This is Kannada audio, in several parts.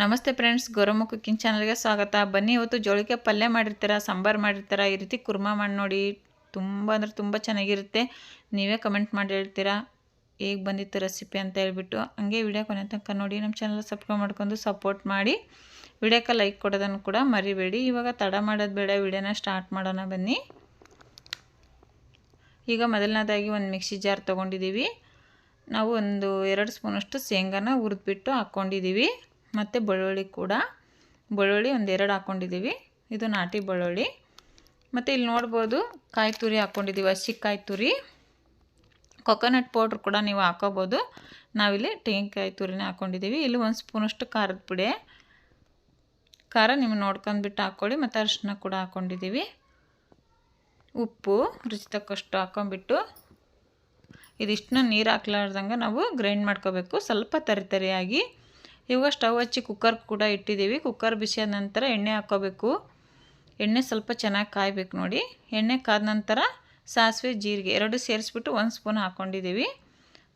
ನಮಸ್ತೆ ಫ್ರೆಂಡ್ಸ್ ಗೌರಮ್ಮ ಕುಕ್ಕಿಂಗ್ ಚಾನಲ್ಗೆ ಸ್ವಾಗತ. ಬನ್ನಿ, ಇವತ್ತು ಜೋಳಿಗೆ ಪಲ್ಯ ಮಾಡಿರ್ತೀರ, ಸಾಂಬಾರು ಮಾಡಿರ್ತೀರ, ಈ ರೀತಿ ಕುರ್ಮಾ ಮಾಡಿ ನೋಡಿ. ತುಂಬ ಅಂದರೆ ತುಂಬ ಚೆನ್ನಾಗಿರುತ್ತೆ. ನೀವೇ ಕಮೆಂಟ್ ಮಾಡಿ ಹೇಳ್ತೀರಾ? ಹೇಗೆ ಬಂದಿತ್ತು ರೆಸಿಪಿ ಅಂತ ಹೇಳ್ಬಿಟ್ಟು. ಹಂಗೆ ವಿಡಿಯೋ ಕೊನೆ ತನಕ ನೋಡಿ, ನಮ್ಮ ಚಾನಲ್ ಸಬ್ಸ್ಕ್ರೈಬ್ ಮಾಡ್ಕೊಂಡು ಸಪೋರ್ಟ್ ಮಾಡಿ. ವಿಡಿಯೋಕ್ಕೆ ಲೈಕ್ ಕೊಡೋದನ್ನು ಕೂಡ ಮರಿಬೇಡಿ. ಇವಾಗ ತಡ ಮಾಡೋದು ಬೇಡ, ವಿಡಿಯೋನ ಸ್ಟಾರ್ಟ್ ಮಾಡೋಣ ಬನ್ನಿ. ಈಗ ಮೊದಲನೇದಾಗಿ ಒಂದು ಮಿಕ್ಸಿ ಜಾರ್ ತೊಗೊಂಡಿದ್ದೀವಿ. ನಾವು ಒಂದು ಎರಡು ಸ್ಪೂನಷ್ಟು ಶೇಂಗಾನ ಹುರಿದ್ಬಿಟ್ಟು ಹಾಕ್ಕೊಂಡಿದ್ದೀವಿ ಮತ್ತು ಬೆಳ್ಳುಳ್ಳಿ ಕೂಡ. ಬೆಳ್ಳುಳ್ಳಿ ಒಂದೆರಡು ಹಾಕ್ಕೊಂಡಿದ್ದೀವಿ ಇದು ನಾಟಿ ಬೆಳ್ಳುಳ್ಳಿ. ಮತ್ತು ಇಲ್ಲಿ ನೋಡ್ಬೋದು ಕಾಯಿ ತುರಿ ಹಾಕ್ಕೊಂಡಿದ್ದೀವಿ ಹಸಿ ಕಾಯಿ ತುರಿ. ಕೊಕೊನಟ್ ಪೌಡ್ರ್ ಕೂಡ ನೀವು ಹಾಕೋಬೋದು. ನಾವಿಲ್ಲಿ ತೆಂಗಿನಕಾಯಿ ತುರಿನೇ ಹಾಕ್ಕೊಂಡಿದ್ದೀವಿ ಇಲ್ಲಿ ಒಂದು ಸ್ಪೂನಷ್ಟು ಖಾರದ ಪುಡಿ. ಖಾರ ನೀವು ನೋಡ್ಕೊಂಡ್ಬಿಟ್ಟು ಹಾಕ್ಕೊಳ್ಳಿ ಮತ್ತು ಅರಿಶಿನ ಕೂಡ ಹಾಕ್ಕೊಂಡಿದ್ದೀವಿ ಉಪ್ಪು ರುಚಿ ತಕ್ಕಷ್ಟು ಹಾಕೊಂಡ್ಬಿಟ್ಟು. ಇದಿಷ್ಟನ್ನ ನೀರು ಹಾಕ್ಲಾರ್ದಂಗೆ ನಾವು ಗ್ರೈಂಡ್ ಮಾಡ್ಕೋಬೇಕು. ಸ್ವಲ್ಪ ತರಿ ತರಿಯಾಗಿ. ಇವಾಗ ಸ್ಟವ್ ಹಚ್ಚಿ ಕುಕ್ಕರ್ ಕೂಡ ಇಟ್ಟಿದ್ದೀವಿ. ಕುಕ್ಕರ್ ಬಿಸಿಯಾದ ನಂತರ ಎಣ್ಣೆ ಹಾಕೋಬೇಕು. ಎಣ್ಣೆ ಸ್ವಲ್ಪ ಚೆನ್ನಾಗಿ ಕಾಯಬೇಕು ನೋಡಿ. ಎಣ್ಣೆ ಕಾದ ನಂತರ ಸಾಸಿವೆ, ಜೀರಿಗೆ ಎರಡು ಸೇರಿಸ್ಬಿಟ್ಟು ಒಂದು ಸ್ಪೂನ್ ಹಾಕ್ಕೊಂಡಿದ್ದೀವಿ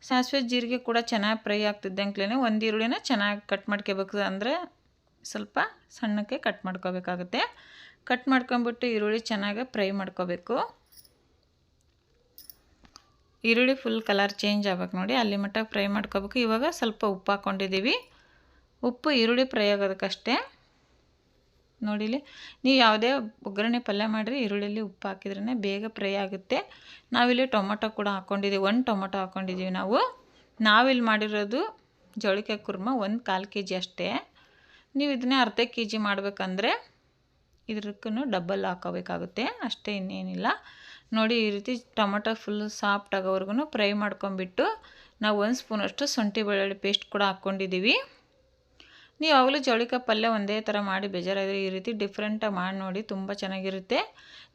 ಸಾಸಿವೆ, ಜೀರಿಗೆ ಕೂಡ ಚೆನ್ನಾಗಿ ಫ್ರೈ ಆಗ್ತಿದ್ದಂಕ್ಲೇ ಒಂದು ಈರುಳ್ಳಿನ ಚೆನ್ನಾಗಿ ಕಟ್ ಮಾಡ್ಕೋಬೇಕು ಅಂದರೆ ಸ್ವಲ್ಪ ಸಣ್ಣಕ್ಕೆ ಕಟ್ ಮಾಡ್ಕೋಬೇಕಾಗುತ್ತೆ. ಕಟ್ ಮಾಡ್ಕೊಂಬಿಟ್ಟು ಈರುಳ್ಳಿ ಚೆನ್ನಾಗಿ ಫ್ರೈ ಮಾಡ್ಕೋಬೇಕು. ಈರುಳ್ಳಿ ಫುಲ್ ಕಲರ್ ಚೇಂಜ್ ಆಗ್ಬೇಕು ನೋಡಿ. ಅಲ್ಲಿ ಮಟ್ಟ ಫ್ರೈ ಮಾಡ್ಕೋಬೇಕು. ಇವಾಗ ಸ್ವಲ್ಪ ಉಪ್ಪು ಹಾಕ್ಕೊಂಡಿದ್ದೀವಿ ಉಪ್ಪು, ಈರುಳ್ಳಿ ಫ್ರೈ ಆಗೋದಕ್ಕಷ್ಟೇ ನೋಡಿಲಿ, ನೀವು ಯಾವುದೇ ಒಗ್ಗರಣೆ ಪಲ್ಯ ಮಾಡಿರಿ, ಈರುಳ್ಳಿಯಲ್ಲಿ ಉಪ್ಪು ಹಾಕಿದ್ರೇ ಬೇಗ ಫ್ರೈ ಆಗುತ್ತೆ. ನಾವಿಲ್ಲಿ ಟೊಮೊಟೊ ಕೂಡ ಹಾಕ್ಕೊಂಡಿದ್ದೀವಿ ಒಂದು ಟೊಮೊಟೊ ಹಾಕ್ಕೊಂಡಿದ್ದೀವಿ ನಾವು. ನಾವಿಲ್ಲಿ ಮಾಡಿರೋದು ಜೋಳಿಕೆ ಕುರ್ಮ, ಒಂದು ಕಾಲು ಕೆ ಜಿ ಅಷ್ಟೇ. ನೀವು ಇದನ್ನೇ ಅರ್ಧ ಕೆ ಜಿ ಮಾಡಬೇಕಂದ್ರೆ ಇದಕ್ಕೂ ಡಬ್ಬಲ್ ಹಾಕೋಬೇಕಾಗುತ್ತೆ, ಅಷ್ಟೇ ಇನ್ನೇನಿಲ್ಲ. ನೋಡಿ, ಈ ರೀತಿ ಟೊಮೊಟೊ ಫುಲ್ ಸಾಫ್ಟ್ ಆಗೋವರೆಗೂ ಫ್ರೈ ಮಾಡ್ಕೊಂಬಿಟ್ಟು ನಾವು ಒಂದು ಸ್ಪೂನಷ್ಟು ಶುಂಠಿ ಬೆಳ್ಳುಳ್ಳಿ ಪೇಸ್ಟ್ ಕೂಡ ಹಾಕ್ಕೊಂಡಿದ್ದೀವಿ ನೀವು ಯಾವಾಗಲೂ ಜೋಳಿಕಾಯಿ ಪಲ್ಯ ಒಂದೇ ಥರ ಮಾಡಿ ಬೇಜಾರಾದರೆ ಈ ರೀತಿ ಡಿಫ್ರೆಂಟಾಗಿ ಮಾಡಿ ನೋಡಿ ತುಂಬ ಚೆನ್ನಾಗಿರುತ್ತೆ.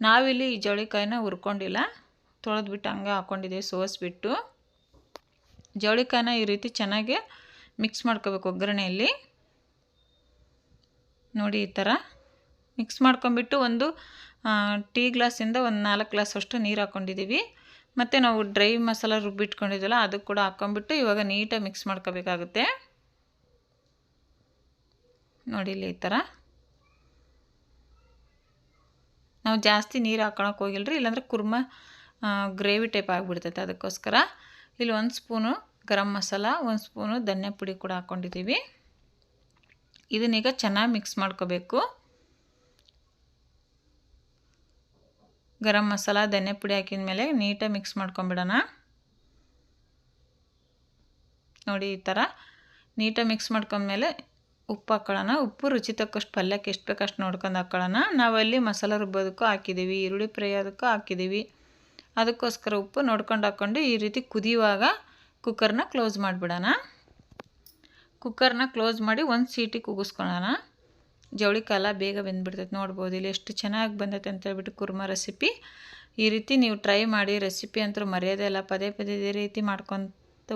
ನಾವಿಲ್ಲಿ ಈ ಚೌಳಿಕಾಯಿನ ಹುರ್ಕೊಂಡಿಲ್ಲ. ತೊಳೆದ್ಬಿಟ್ಟು ಹಂಗೆ ಹಾಕ್ಕೊಂಡಿದ್ದೀವಿ ಸೋಸಿಬಿಟ್ಟು. ಜವಳಿಕಾಯಿನ ಈ ರೀತಿ ಚೆನ್ನಾಗಿ ಮಿಕ್ಸ್ ಮಾಡ್ಕೋಬೇಕು ಒಗ್ಗರಣೆಯಲ್ಲಿ. ನೋಡಿ ಈ ಥರ ಮಿಕ್ಸ್ ಮಾಡ್ಕೊಂಬಿಟ್ಟು ಒಂದು ಟೀ ಗ್ಲಾಸಿಂದ ಒಂದು ನಾಲ್ಕು ಗ್ಲಾಸ್ ಅಷ್ಟು ನೀರು ಹಾಕ್ಕೊಂಡಿದ್ದೀವಿ ಮತ್ತು ನಾವು ಡ್ರೈ ಮಸಾಲ ರುಬ್ಬಿಟ್ಕೊಂಡಿದ್ವಲ್ಲ ಅದು ಕೂಡ ಹಾಕ್ಕೊಂಬಿಟ್ಟು ಇವಾಗ ನೀಟಾಗಿ ಮಿಕ್ಸ್ ಮಾಡ್ಕೋಬೇಕಾಗುತ್ತೆ. ನೋಡಿ ಇಲ್ಲಿ ಈ ಥರ. ನಾವು ಜಾಸ್ತಿ ನೀರು ಹಾಕೊಳಕ್ಕೆ ಹೋಗಿಲ್ರಿ, ಇಲ್ಲಾಂದ್ರೆ ಕುರ್ಮ ಗ್ರೇವಿ ಟೈಪ್ ಆಗಿಬಿಡ್ತೈತೆ ಅದಕ್ಕೋಸ್ಕರ. ಇಲ್ಲಿ ಒಂದು ಸ್ಪೂನು ಗರಂ ಮಸಾಲ, ಒಂದು ಸ್ಪೂನು ಧನ್ಯ ಪುಡಿ ಕೂಡ ಹಾಕ್ಕೊಂಡಿದ್ದೀವಿ ಇದನ್ನೀಗ ಚೆನ್ನಾಗಿ ಮಿಕ್ಸ್ ಮಾಡ್ಕೋಬೇಕು. ಗರಂ ಮಸಾಲ, ಧನ್ಯ ಪುಡಿ ಹಾಕಿದ ಮೇಲೆ ನೀಟಾಗಿ ಮಿಕ್ಸ್ ಮಾಡ್ಕೊಂಬಿಡೋಣ. ನೋಡಿ ಈ ಥರ ನೀಟಾಗಿ ಮಿಕ್ಸ್ ಮಾಡ್ಕೊಂಡ್ಮೇಲೆ ಉಪ್ಪು ಹಾಕೊಳ್ಳೋಣ. ಉಪ್ಪು ರುಚಿ ತಕ್ಕಷ್ಟು ಪಲ್ಯಕ್ಕೆ ಎಷ್ಟು ಬೇಕಷ್ಟು ನೋಡ್ಕೊಂಡು ಹಾಕೊಳ್ಳೋಣ. ನಾವಲ್ಲಿ ಮಸಾಲೆ ರುಬ್ಬೋದಕ್ಕೂ ಹಾಕಿದ್ದೀವಿ, ಈರುಳ್ಳಿ ಫ್ರೈ ಅದಕ್ಕೂ ಹಾಕಿದ್ದೀವಿ. ಅದಕ್ಕೋಸ್ಕರ ಉಪ್ಪು ನೋಡ್ಕೊಂಡು ಹಾಕ್ಕೊಂಡು ಈ ರೀತಿ ಕುದಿಯುವಾಗ ಕುಕ್ಕರ್ನ ಕ್ಲೋಸ್ ಮಾಡಿಬಿಡೋಣ. ಕುಕ್ಕರ್ನ ಕ್ಲೋಸ್ ಮಾಡಿ ಒಂದು ಸೀಟಿ ಕುಗಿಸ್ಕೊಳ್ಳೋಣ ಜವಳಿ ಕಾಲ ಬೇಗ ಬೆಂದ್ಬಿಡ್ತೈತೆ ನೋಡ್ಬೋದು. ಇಲ್ಲಿ ಎಷ್ಟು ಚೆನ್ನಾಗಿ ಬಂದೈತೆ ಅಂತ ಹೇಳ್ಬಿಟ್ಟು ಕುರ್ಮ ರೆಸಿಪಿ. ಈ ರೀತಿ ನೀವು ಟ್ರೈ ಮಾಡಿ ರೆಸಿಪಿ ಅಂತೂ ಮರ್ಯಾದೆ ಎಲ್ಲ ಪದೇ ಪದೇ ಇದೇ ರೀತಿ ಮಾಡ್ಕೊತ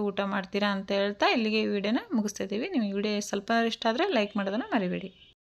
ಊಟ ಮಾಡ್ತೀರಾ ಅಂತ ಹೇಳ್ತಾ ಇಲ್ಲಿಗೆ ಈ ವಿಡಿಯೋನ ಮುಗಿಸ್ತಿದ್ದೀವಿ ನಿಮಗೆ ವಿಡಿಯೋ ಸ್ವಲ್ಪ ಇಷ್ಟ ಆದರೆ ಲೈಕ್ ಮಾಡೋದನ್ನು ಮರಿಬೇಡಿ.